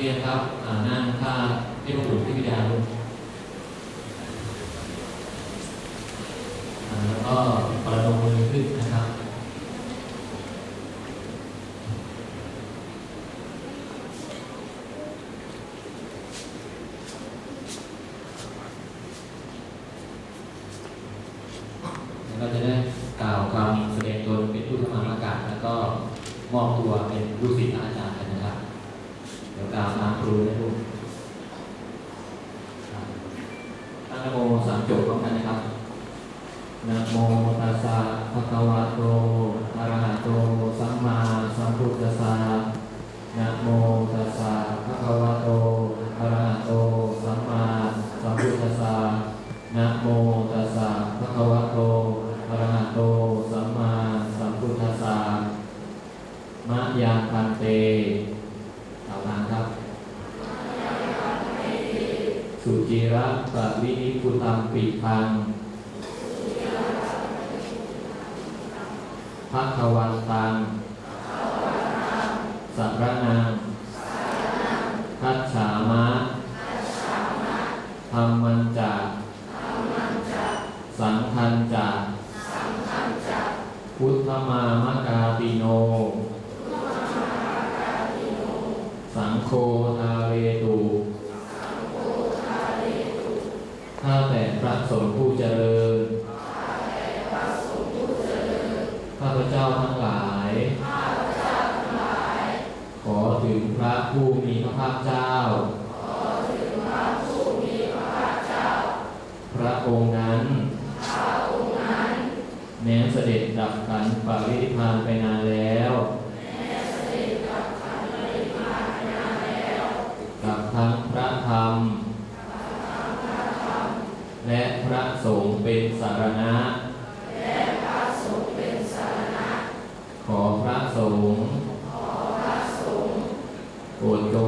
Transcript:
เรียนครับอ่านั่งท่าที่พระบุตรที่วิทยาลูกอ่าแล้วก็ประนมมือขึ้นนะครับก็จะได้กล่าวคำแสดงตนเป็นผู้ทำงานอากาศ แล้วก็มอบตัวเป็นลูกศิษย์อาจารย์ ดี๋ยวกล่าวตามครูนะลูกตั้งนโมสามจบพร้อมกันนะครับนะโมตัสสะภะคะวะโตอะระหะโตสัมมาสัมพุทธัสสะนะโมตัสสะภะคะวะโตอะระหะโตสัมมาสัมพุทธัสสะนะโมตัสสะภะคะวะโตอะระหะโตสัมมาสัมพุทธัสสะมะยังพันเตกล่าวตามครับ สุจิระปะวินิพุตังปิพังภะคะวันตังสัรนังทัชฉามะธรรมันจาสังคันจะพุทธมามกาติโน สังโฆทาเรตุ ข้าแต่พระสงฆ์ผู้เจริญ ข้าพเจ้าทั้งหลาย ขอถึงพระผู้มีพระภาคเจ้า พระองค์นั้น แม้เสด็จดับขันปรินิพพานไปนาน และพระสงฆ์เป็นสารณะ และพระสงฆ์เป็นสารณะ ขอพระสงฆ์ขอพระสงฆ์โปรดจง